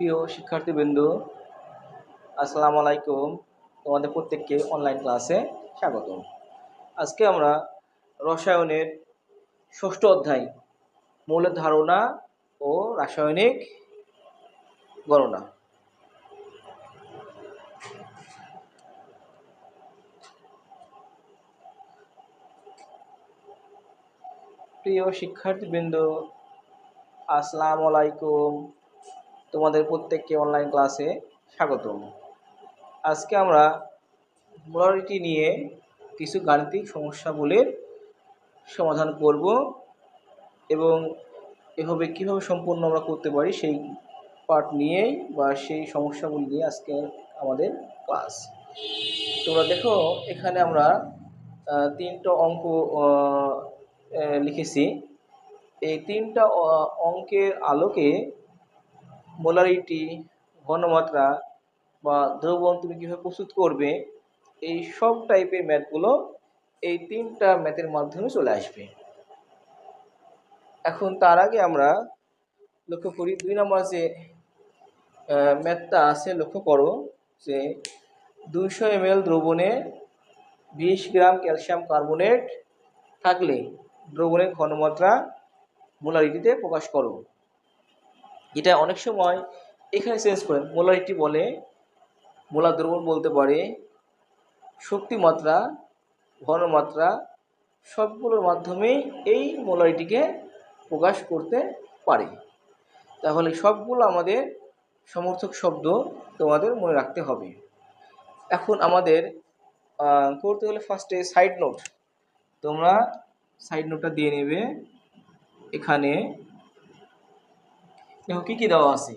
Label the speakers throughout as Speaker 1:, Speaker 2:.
Speaker 1: প্রিয় শিক্ষার্থীবৃন্দ আসসালামু আলাইকুম তোমাদের প্রত্যেককে অনলাইন ক্লাসে স্বাগত আজকে আমরা রসায়নের ষষ্ঠ অধ্যায়, মৌলের ধারণা ও রাসায়নিক গণনা। প্রিয় শিক্ষার্থীবৃন্দ আসসালামু আলাইকুম তোমাদের প্রত্যেককে অনলাইন ক্লাসে স্বাগতম। আজকে আমরা মোলারিটি নিয়ে কিছু গাণিতিক সমস্যাগুলির সমাধান করব এবং এভাবে কীভাবে সম্পূর্ণ আমরা করতে পারি সেই পার্ট নিয়েই বা সেই সমস্যাগুলি নিয়ে আজকে আমাদের ক্লাস তোমরা দেখো, এখানে আমরা তিনটা অঙ্ক লিখেছি। এই তিনটা অঙ্কের আলোকে মোলারিটি, ঘনমাত্রা বা দ্রবণ তুমি কীভাবে প্রস্তুত করবে, এই সব টাইপের ম্যাথগুলো এই তিনটা ম্যাথের মাধ্যমে চলে আসবে। এখন তার আগে আমরা লক্ষ্য করি, দুই নম্বর যে ম্যাথটা আছে, লক্ষ্য করো যে দুইশো এম এল দ্রবণে বিশ গ্রাম ক্যালসিয়াম কার্বনেট থাকলে দ্রবণের ঘনমাত্রা মোলারিটিতে প্রকাশ করো। এটা অনেক সময় এখানে চেঞ্জ করেন। মোলারিটি বলে মোলার দ্রবণ বলতে পারে শক্তিমাত্রা ঘনমাত্রা সবগুলোর মাধ্যমে এই মোলারিটিকে প্রকাশ করতে পারে। তাহলে সবগুলো আমাদের সমর্থক শব্দ তোমাদের মনে রাখতে হবে। এখন আমাদের করতে হলে ফার্স্টে সাইড নোট তোমরা সাইড নোটটা দিয়ে নেবে। এখানে দেখো কি কি দেওয়া আছে?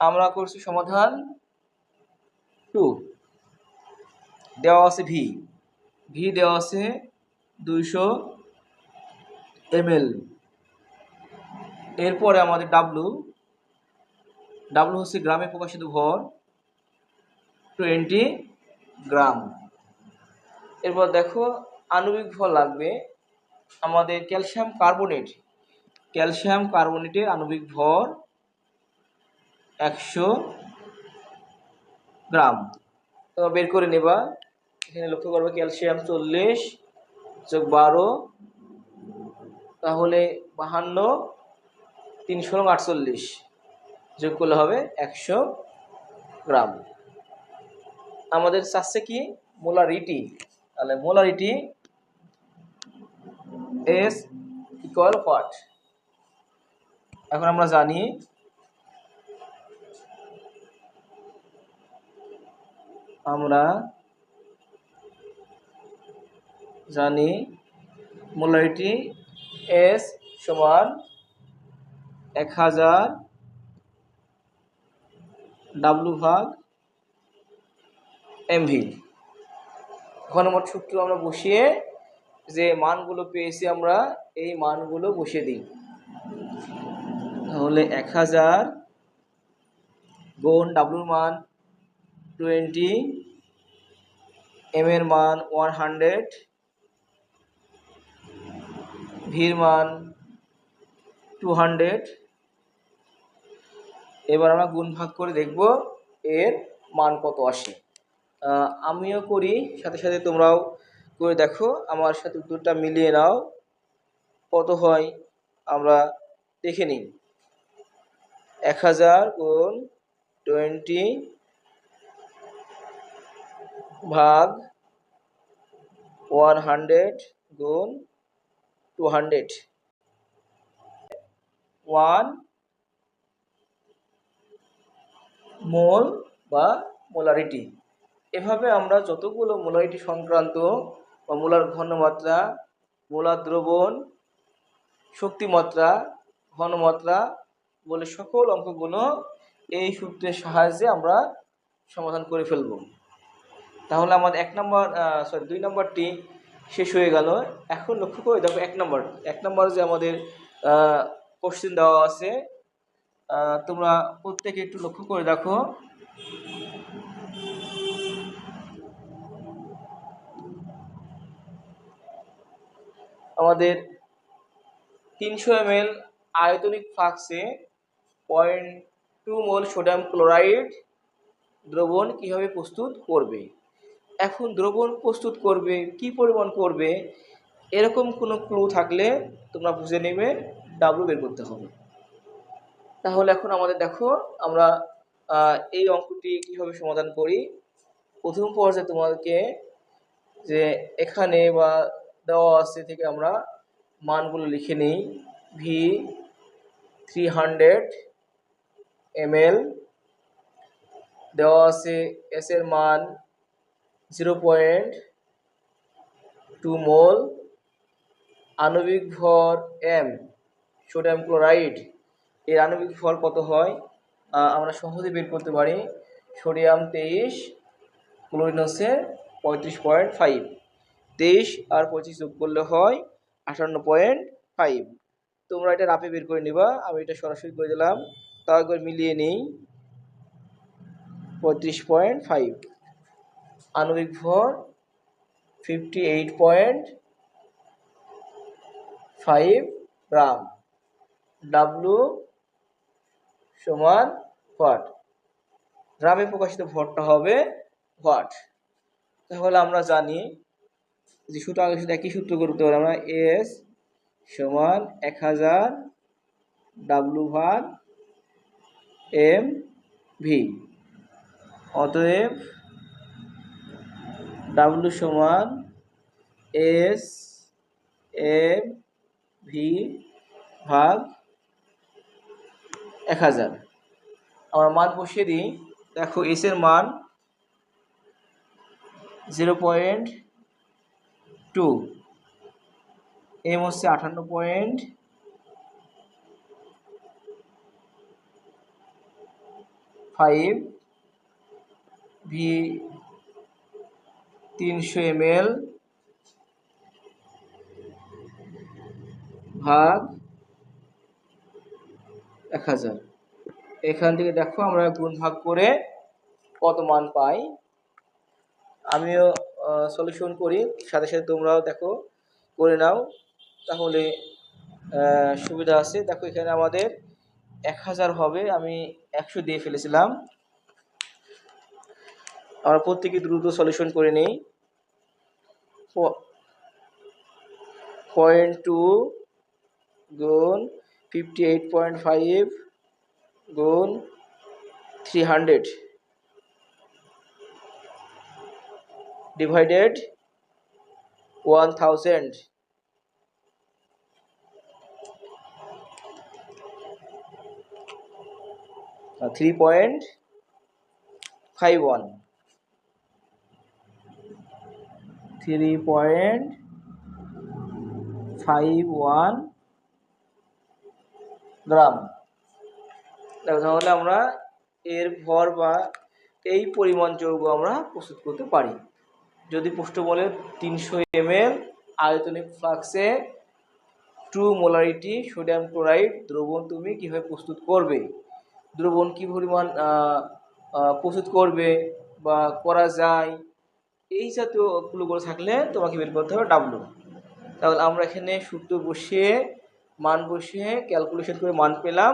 Speaker 1: আমরা করছি সমাধান টু। দেওয়া আছে ভি। ভি দেওয়া আছে দুইশো এমএল। এরপরে আমাদের ডাব্লু ডাব্লু হচ্ছে গ্রামে প্রকাশিত ভর টোয়েন্টি গ্রাম। এরপর দেখো আণবিক ভর লাগবে। আমাদের ক্যালসিয়াম কার্বনেট ক্যালসিয়াম কার্বনেটের আণবিক ভর একশো গ্রাম। তো বের করে নেবা। এখানে লক্ষ্য করবে ক্যালসিয়াম চল্লিশ যোগ বারো, তাহলে বাহান্ন, তিনশো আটচল্লিশ যোগ করলে হবে একশো গ্রাম। আমাদের চাচ্ছে কি? মোলারিটি। তাহলে মোলারিটি এস ইকুয়াল হোয়াট? এখন আমরা জানি আমরা জানি মোলারিটি এস সমান এক হাজার ডাব্লু ভাগ এমভি ঘনমট সূত্র আমরা বসিয়ে যে মানগুলো পেয়েছি আমরা, এই মানগুলো বসিয়ে দিই। তাহলে এক হাজার গুণ ডাব্লুর মান টোয়েন্টি এম এর মান ওয়ান হান্ড্রেড ভির মান টু হান্ড্রেড এবার আমরা গুণ ভাগ করে দেখব এর মান কত আসে। আমিও করি, সাথে সাথে তোমরাও করে দেখো, আমার সাথে উত্তরটা মিলিয়ে নাও। কত হয়? আমরা দেখে নিই। এক হাজার গুণ টোয়েন্টি ভাগ ওয়ান হান্ড্রেড গুণ টু হান্ড্রেড ওয়ান মোল বা মোলারিটি এভাবে আমরা যতগুলো মোলারিটি সংক্রান্ত বা মোলার ঘনমাত্রা মোলার দ্রবণ, শক্তিমাত্রা, ঘনমাত্রা বলে সকল অঙ্কগুলো এই সূত্রের সাহায্যে আমরা সমাধান করে ফেলব। তাহলে আমাদের এক নম্বর সরি দুই নম্বরটি শেষ হয়ে গেল। এখন লক্ষ্য করে দেখো, এক নম্বর এক নম্বর যে আমাদের কোশ্চেন দেওয়া আছে তোমরা প্রত্যেকে একটু লক্ষ্য করে দেখো। আমাদের তিনশো এম আয়তনিক ফ্লাক্সে point two mole sodium chloride দ্রবণ কীভাবে প্রস্তুত করবে? এখন দ্রবণ প্রস্তুত করবে, কি পরিমাণ করবে, এরকম কোনো ক্লু থাকলে তোমরা বুঝে নেবে ডাব্লু বের করতে হবে। তাহলে এখন আমাদের দেখো, আমরা এই অঙ্কটি কীভাবে সমাধান করি? প্রথম পর্যায়ে তোমাদেরকে যে এখানে বা দেওয়া আছে থেকে আমরা মানগুলো লিখে নিই। ভি থ্রি হান্ড্রেড এমএল দেওয়া আছে এস এর মান জিরো পয়েন্ট টু মোল আণবিক ভর এম সোডিয়াম ক্লোরাইড এর আণবিক ভর কত হয়? আমরা সহজে বের করতে পারি সোডিয়াম তেইশ ক্লোরিন হচ্ছে পঁয়ত্রিশ পয়েন্ট ফাইভ তেইশ আর পঁচিশ যোগ করলে হয় আটান্ন পয়েন্ট ফাইভ তোমরা এটা রাপে বের করে নিবা, আমি এটা সরাসরি করে দিলাম। তাও মিলিয়ে নিই পঁয়ত্রিশ পয়েন্ট ফাইভ। আণবিক ভর fifty eight point five gram. W সমান হোয়াট গ্রামে প্রকাশিত ভরটা হবে হোয়াট তাহলে আমরা জানি যে সূত্র আগে সাথে একই সূত্র করতে পারি, আমরা এস সমান এক হাজার ডাব্লু ভাগ এম ভি। অতএব ডাব্লু সমান এস এম ভি ভাগ এক হাজার। আমরা মান বসিয়ে দিই। দেখো এস এর মান জিরো পয়েন্ট টু এম হচ্ছে আটান্ন পয়েন্ট ফাইভ ভি তিনশো এম এল ভাগ এক হাজার। এখান থেকে দেখো আমরা গুণ ভাগ করে কত মান পাই। আমিও সলিউশন করি, সাথে সাথে তোমরাও দেখো, করে নাও। তাহলে সুবিধা আছে। দেখো এখানে আমাদের এক হাজার হবে। আমি একশো দিয়ে ফেলেছিলাম। আমরা প্রত্যেকে দ্রুত সলিউশন করে নিই। পয়েন্ট টু গুণ ফিফটি এইট পয়েন্ট ফাইভ গুণ three hundred divided 1000 uh, 3.51 3.51 gram দেখো তাহলে আমরা এর ভর বা এই পরিমাণ যৌগ আমরা প্রস্তুত করতে পারি। যদি প্রশ্ন বলে তিনশো এম এল আয়তনিক ফ্লাক্সে টু মোলারিটি সোডিয়াম ক্লোরাইড দ্রবণ তুমি কীভাবে প্রস্তুত করবে? দ্রবণ কী পরিমাণ প্রস্তুত করবে বা করা যায়, এই জাতীয় ক্লুগুলো থাকলে তোমাকে বের করতে হবে ডাব্লু তাহলে আমরা এখানে সূত্র বসিয়ে, মান বসিয়ে ক্যালকুলেশন করে মান পেলাম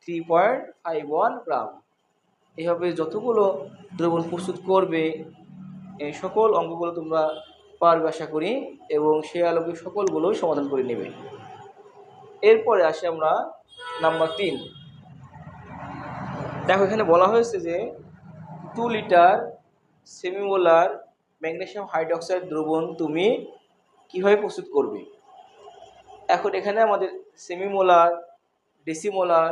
Speaker 1: three point five one gram. এভাবে যতগুলো দ্রবণ প্রস্তুত করবে, এই সকল অঙ্কগুলো তোমরা পারবে আশা করি, এবং সে আলোকে সকলগুলো সমাধান করে নেবে। এরপরে আসি আমরা নাম্বার তিন। দেখো, এখানে বলা হয়েছে যে two litre semimolar magnesium hydroxide দ্রবণ তুমি কীভাবে প্রস্তুত করবে? এখন এখানে আমাদের সেমিমোলার ডেসিমোলার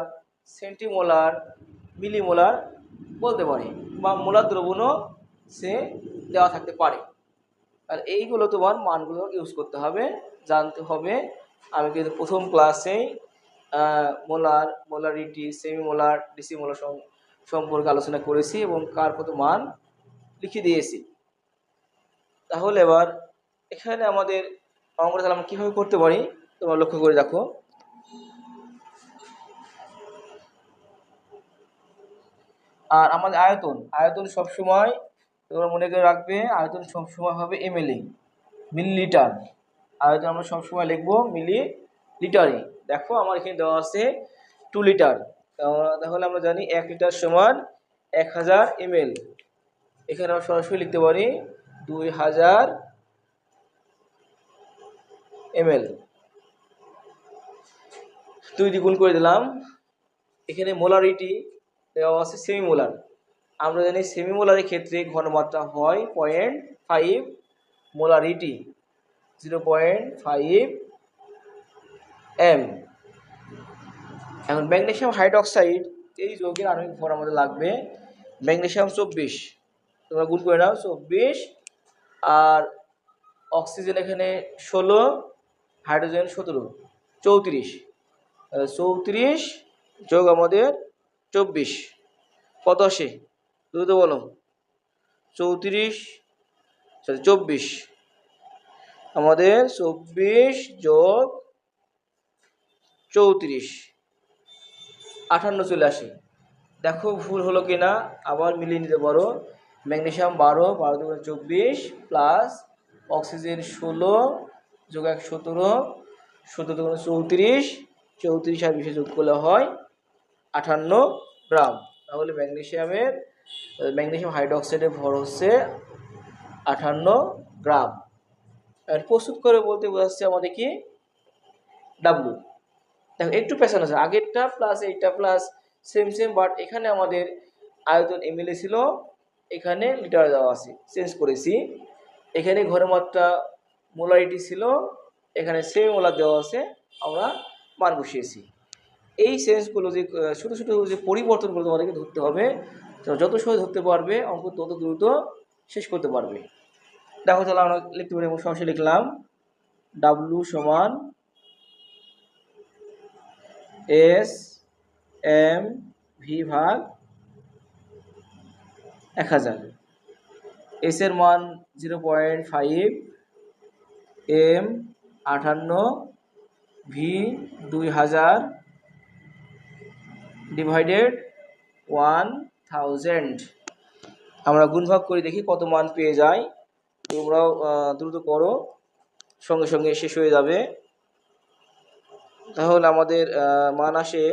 Speaker 1: সেন্টিমোলার মিলিমোলার বলতে পারি বা মোলার দ্রবণও সে দেওয়া থাকতে পারে। আর এইগুলো তোমার মানগুলো ইউজ করতে হবে, জানতে হবে। আমি কিন্তু প্রথম ক্লাসেই molar, molarity semi molar deci molar সম্পর্কে আলোচনা করেছি এবং কার কত মান লিখে দিয়েছি। তাহলে এবার এখানে আমাদের অঙ্কটা তাহলে আমরা কীভাবে করতে পারি, তোমরা লক্ষ্য করে দেখো। আর আমাদের আয়তন আয়তন সবসময় তোমরা মনে করে রাখবে, আয়তন সবসময় হবে এমএলএ মিলিলিটার। আয়তন আমরা সবসময় লিখব মিলি লিটারে দেখো আমার এখানে দেওয়া আছে টু লিটার তাহলে- আমরা জানি এক লিটার সমান এক হাজার এমএল এখানে আমরা সরাসরি লিখতে পারি দুই হাজার এমএল দুই দ্বিগুণ করে দিলাম। এখানে মোলারিটি দেওয়া আছে সেমি মোলার আমরা জানি সেমি মোলারের ক্ষেত্রে ঘনমাত্রা হয় point five molarity zero point five M এখন ম্যাগনেসিয়াম হাইড্রক্সাইড, এই যৌগের আণবিক ভর আমাদের লাগবে ম্যাগনেশিয়াম চব্বিশ। তোমরা গুণ করে নাও, চব্বিশ। আর অক্সিজেন এখানে ষোলো, হাইড্রোজেন সতেরো, চৌত্রিশ। চৌত্রিশ যোগ আমাদের চব্বিশ। কত আসে দ্রুত বলো। চৌত্রিশ, সরি, চব্বিশ। আমাদের চব্বিশ যোগ চৌত্রিশ। আটান্ন চলে আসে। দেখো ভুল হলো কিনা, আবার মিলিয়ে নিতে পারো। ম্যাগনেশিয়াম বারো বারো দুগুণে চব্বিশ প্লাস অক্সিজেন ষোলো যোগ এক সতেরো সতেরো দুগুণে চৌত্রিশ চৌত্রিশ আর বিশে যোগ করলে হয় আটান্ন গ্রাম। তাহলে ম্যাগনেসিয়ামের ম্যাগনেসিয়াম হাইড্রোক্সাইডের ভর হচ্ছে আটান্ন গ্রাম। আর প্রস্তুত করে বলতে বোঝাচ্ছে আমাদের কি? ডাব্লু দেখো, একটু পেছানো আছে আগেরটা প্লাস এইটা প্লাস সেম সেম বাট এখানে আমাদের আয়তন এমএলএ ছিল। এখানে লিটার দেওয়া আছে। চেঞ্জ করেছি। এখানে ঘরের ঘনমাত্রা মোলারিটি ছিল। এখানে সেম মোলার দেওয়া আছে। আমরা মান বসিয়েছি। এই সেন্সগুলো যে ছোটো ছোটো যে পরিবর্তনগুলো তোমাদেরকে ধরতে হবে। যত সহজ ধরতে পারবে, অঙ্ক তত দ্রুত শেষ করতে পারবে। দেখো তাহলে আমরা লিখতে পারি সরাসরি লিখলাম। ডাব্লু সমান এস এম ভি ভাগ এক হাজার। এস এর মান জিরো পয়েন্ট ফাইভ এম আটান্ন ভি দুই হাজার ডিভাইডেড ওয়ান থাউজেন্ড আমরা গুণভাগ করে দেখি কত মান পেয়ে যায়। তোমরাও দ্রুত করো। সঙ্গে সঙ্গে শেষ হয়ে যাবে। তাহলে আমাদের মান আসে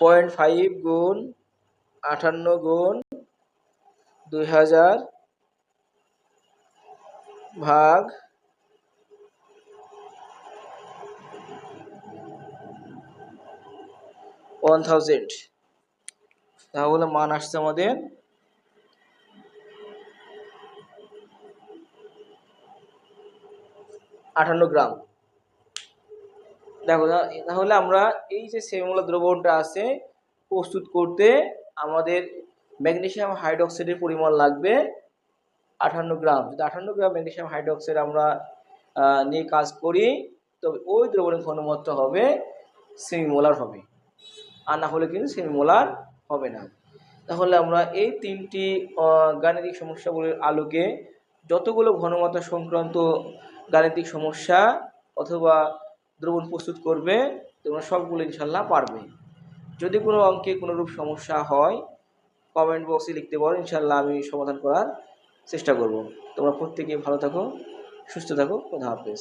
Speaker 1: পয়েন্ট ফাইভ গুণ আটান্ন গুণ দুই হাজার ভাগ ওয়ান থাউজেন্ড। তাহলে মান আসছে আমাদের আটান্ন গ্রাম। দেখো তাহলে আমরা এই যে সেমিমূলা দ্রবণটা আছে, প্রস্তুত করতে আমাদের ম্যাগনেশিয়াম হাইড্রক্সাইডের পরিমাণ লাগবে আটান্ন গ্রাম। যদি আটান্ন গ্রাম ম্যাগনেসিয়াম হাইড্রোক্সাইড আমরা নিয়ে কাজ করি, তবে ওই দ্রবণের ঘনমাত্রা হবে সেমিমোলার হবে। আর না হলে কিন্তু সেমিমোলার হবে না। তাহলে আমরা এই তিনটি গাণিতিক সমস্যাগুলির আলোকে যতগুলো ঘনমাত্রা সংক্রান্ত গাণিতিক সমস্যা অথবা দ্রবণ প্রস্তুত করবে, তোমরা সবগুলো ইনশাল্লাহ পারবে। যদি কোনো অঙ্কে কোনো রূপ সমস্যা হয় কমেন্ট বক্সে লিখতে পারো, ইনশাল্লাহ আমি সমাধান করার চেষ্টা করব। তোমরা প্রত্যেকে ভালো থাকো, সুস্থ থাকো, খোদা হাফেজ।